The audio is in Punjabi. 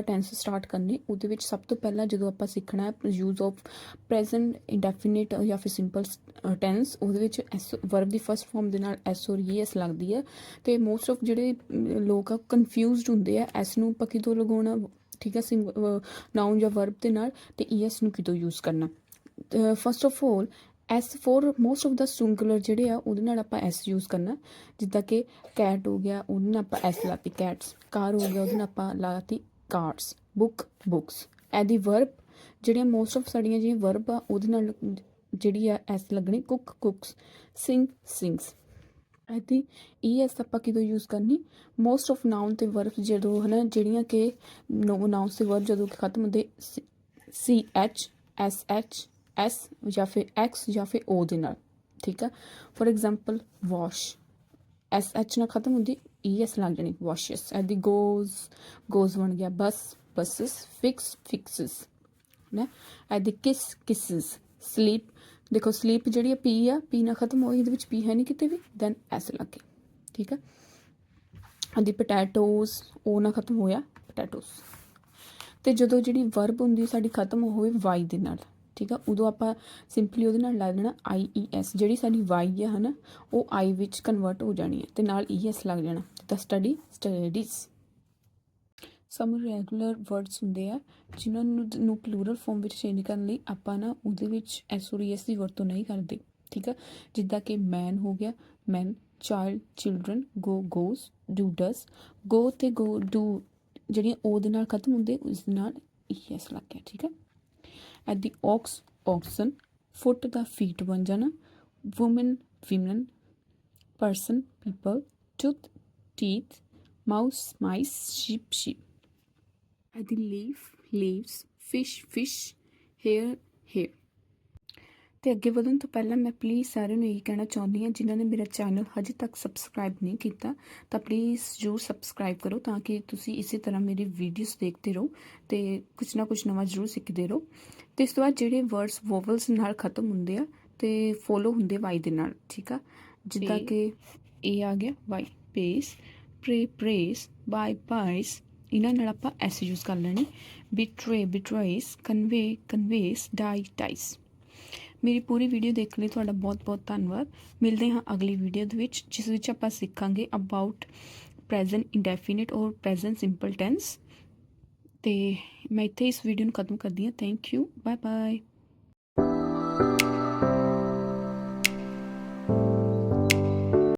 ਆਪਾਂ ਟੈਂਸ ਸਟਾਰਟ ਕਰਨੇ, ਉਹਦੇ ਵਿੱਚ ਸਭ ਤੋਂ ਪਹਿਲਾਂ ਜਦੋਂ ਆਪਾਂ ਸਿੱਖਣਾ ਹੈ ਯੂਜ਼ ਆਫ ਪ੍ਰੈਜ਼ੈਂਟ ਇੰਡੈਫੀਨਿਟ ਜਾਂ ਫਿਰ ਸਿੰਪਲ ਟੈਂਸ ਉਹਦੇ ਵਿੱਚ ਐਸ ਵਰਬ ਦੀ ਫਰਸਟ ਫਾਰਮ ਦੇ ਨਾਲ ਐਸ ਔਰ ਈਐਸ ਲੱਗਦੀ ਹੈ। ਤੇ ਮੋਸਟ ਆਫ ਜਿਹੜੇ ਲੋਕ ਆ ਕਨਫਿਊਜ਼ਡ ਹੁੰਦੇ ਆ ਐਸ ਨੂੰ ਆਪਾਂ ਕਿਦੋਂ ਲਗਾਉਣਾ, ਠੀਕ ਹੈ ਨਾਉਨ ਜਾਂ ਵਰਬ ਦੇ ਨਾਲ, ਤੇ ਈਐਸ ਨੂੰ ਕਿਦੋਂ ਯੂਜ਼ ਕਰਨਾ। First of all S for most of the singular ਜਿਹੜੇ ਆ, ਉਹਦੇ ਨਾਲ ਆਪਾਂ ਐਸ ਯੂਜ਼ ਕਰਨਾ। ਜਿੱਦਾਂ ਕਿ ਕੈਟ ਹੋ ਗਿਆ, ਉਹਦੇ ਨਾਲ ਆਪਾਂ ਐਸ ਲਾਤੀ ਕੈਟਸ ਕਾਰ ਹੋ ਗਿਆ, ਉਹਦੇ ਨਾਲ ਆਪਾਂ ਲਾਤੀ ਕਾਰਸ ਬੁੱਕ ਬੁੱਕਸ ਐਦੀ ਵਰਬ ਜਿਹੜੀਆਂ ਮੋਸਟ ਆਫ ਸਾਡੀਆਂ ਜਿਹੜੀਆਂ ਵਰਬ ਆ, ਉਹਦੇ ਨਾਲ ਜਿਹੜੀ ਆ ਐਸ ਲੱਗਣੀ ਕੁੱਕ ਕੁੱਕਸ ਸਿੰਗ ਸਿੰਗਸ ਐਦੀ ਈਐਸ ਆਪਾਂ ਕਿਦੋਂ ਯੂਜ਼ ਕਰਨੀ? ਮੋਸਟ ਆਫ ਨਾਉਨ ਤੇ ਵਰਬ ਜਦੋਂ ਹਨਾ, ਜਿਹੜੀਆਂ ਕਿ ਨੋ ਨਾਉਨਸ ਤੇ ਵਰਬ ਜਦੋਂ ਖਤਮ ਹੁੰਦੇ C H S H S ਜਾਂ ਫਿਰ ਐਕਸ ਜਾਂ ਫਿਰ ਓ ਦੇ ਨਾਲ, ਠੀਕ ਆ? For example wash S H ਨਾ ਖਤਮ ਹੁੰਦੀ e, ਈ ਐਸ ਲੱਗ ਜਾਣੀ ਵਾਸ਼ਸ ਐਦੀ ਗੋਜ਼ ਗੋਜ਼ ਬਣ ਗਿਆ ਬਸ ਬਸਸ ਫਿਕਸ ਫਿਕਸਸ ਨਾ? ਐਦੀ ਕਿਸ ਕਿਸਸ ਸਲੀਪ ਦੇਖੋ ਸਲੀਪ ਜਿਹੜੀ ਆ ਪੀ ਆ ਪੀ ਨਾ ਖਤਮ ਹੋਈ, ਇਹਦੇ ਵਿੱਚ ਪੀ ਹੈ ਨਹੀਂ ਕਿਤੇ ਵੀ ਦੈਨ ਐਸ ਲੱਗ ਗਈ, ਠੀਕ ਆ? ਐਦੀ ਪੋਟੈਟੋਸ ਉਹ ਨਾ ਖਤਮ ਹੋਇਆ ਪੋਟੈਟੋਸ ਤੇ ਜਦੋਂ ਜਿਹੜੀ ਵਰਬ ਹੁੰਦੀ, ਸਾਡੀ ਖਤਮ ਹੋਵੇ ਵਾਈ ਦੇ ਨਾਲ। ਠੀਕ ਆ, ਉਦੋਂ ਆਪਾਂ ਸਿੰਪਲੀ ਉਹਦੇ ਨਾਲ ਲਾ ਦੇਣਾ ਆਈ ਈ ਐਸ ਜਿਹੜੀ ਸਾਡੀ ਵਾਈ ਆ ਹਨਾ, ਉਹ ਆਈ ਵਿੱਚ ਕਨਵਰਟ ਹੋ ਜਾਣੀ ਹੈ ਤੇ ਨਾਲ ਈ ਐਸ ਲੱਗ ਜਾਣਾ, ਤਾਂ study studies some regular words ਹੁੰਦੇ ਆ, ਜਿਨ੍ਹਾਂ ਨੂੰ ਨੂੰ ਪਲੂਰਲ ਫਾਰਮ ਵਿੱਚ ਚੇਂਜ ਕਰਨ ਲਈ ਆਪਾਂ ਨਾ ਉਹਦੇ ਵਿੱਚ ਐਸ ਔਰ ਐਸ ਦੀ ਵਰਤੋਂ ਨਹੀਂ ਕਰਦੇ, ਠੀਕ ਆ? ਜਿੱਦਾਂ ਕਿ ਮੈਨ ਹੋ ਗਿਆ man child children go goes do does go ਤੇ ਗੋ ਡੂ ਜਿਹੜੀਆਂ ਉਹ ਦੇ ਨਾਲ ਖਤਮ ਹੁੰਦੇ, ਉਸ ਨਾਲ ਈਐਸ ਲੱਗ ਗਿਆ, ਠੀਕ ਆ? At the ox, oxen. Foot, the feet, vanjana. Woman, women. Person, people. Tooth, teeth. Mouse, mice. Sheep, sheep. At the leaf, leaves. Fish, fish. Hair, hair. ਤੇ ਅੱਗੇ ਵਧਣ ਤੋਂ ਪਹਿਲਾਂ ਮੈਂ ਪਲੀਜ਼ ਸਾਰਿਆਂ ਨੂੰ ਇਹ ਕਹਿਣਾ ਚਾਹੁੰਦੀ ਹਾਂ ਜਿਨ੍ਹਾਂ ਨੇ ਮੇਰਾ ਚੈਨਲ ਹਜੇ ਤੱਕ ਸਬਸਕ੍ਰਾਈਬ ਨਹੀਂ ਕੀਤਾ ਤਾਂ ਪਲੀਜ਼ ਜਰੂਰ ਸਬਸਕ੍ਰਾਈਬ ਕਰੋ ਤਾਂ ਕਿ ਤੁਸੀਂ ਇਸੇ ਤਰ੍ਹਾਂ ਮੇਰੀ ਵੀਡੀਓਜ਼ ਦੇਖਦੇ ਰਹੋ ਤੇ ਕੁਝ ਨਾ ਕੁਝ ਨਵਾਂ ਜਰੂਰ ਸਿੱਖਦੇ ਰਹੋ। ਤੇ ਇਸ ਤੋਂ ਬਾਅਦ ਜਿਹੜੇ ਵਰਡਸ ਵੋਵਲਸ ਨਾਲ ਖਤਮ ਹੁੰਦੇ ਆ ਤੇ ਫੋਲੋ ਹੁੰਦੇ ਵਾਈ ਦੇ ਨਾਲ ਠੀਕ ਆ? ਜਿੱਦਾਂ ਕਿ ਇਹ ਆ ਗਿਆ ਵਾਈ ਪੇਸ ਪ੍ਰੇ ਪ੍ਰੇਸ ਬਾਈ ਬਾਈਸ ਇਹਨਾਂ ਨਾਲ ਆਪਾਂ ਐਸ ਯੂਜ਼ ਕਰ ਲੈਣੀ ਬਿਟਰੇ ਬਿਟਰੇਸ ਕਨਵੇ ਕਨਵੇਸ ਡਾਈ ਡਾਈਸ ਮੇਰੀ ਪੂਰੀ ਵੀਡੀਓ ਦੇਖਣ ਲਈ, ਤੁਹਾਡਾ ਬਹੁਤ-ਬਹੁਤ ਧੰਨਵਾਦ। ਮਿਲਦੇ ਹਾਂ ਅਗਲੀ ਵੀਡੀਓ ਦੇ ਵਿੱਚ, ਜਿਸ ਵਿੱਚ ਆਪਾਂ ਸਿੱਖਾਂਗੇ ਅਬਾਊਟ ਪ੍ਰੈਜ਼ੈਂਟ ਇੰਡੈਫੀਨਿਟ ਔਰ ਪ੍ਰੈਜ਼ੈਂਟ ਸਿੰਪਲ ਟੈਂਸ ਤੇ ਮੈਂ ਇੱਥੇ ਇਸ ਵੀਡੀਓ ਨੂੰ ਖਤਮ ਕਰਦੀ ਹਾਂ। Thank you bye bye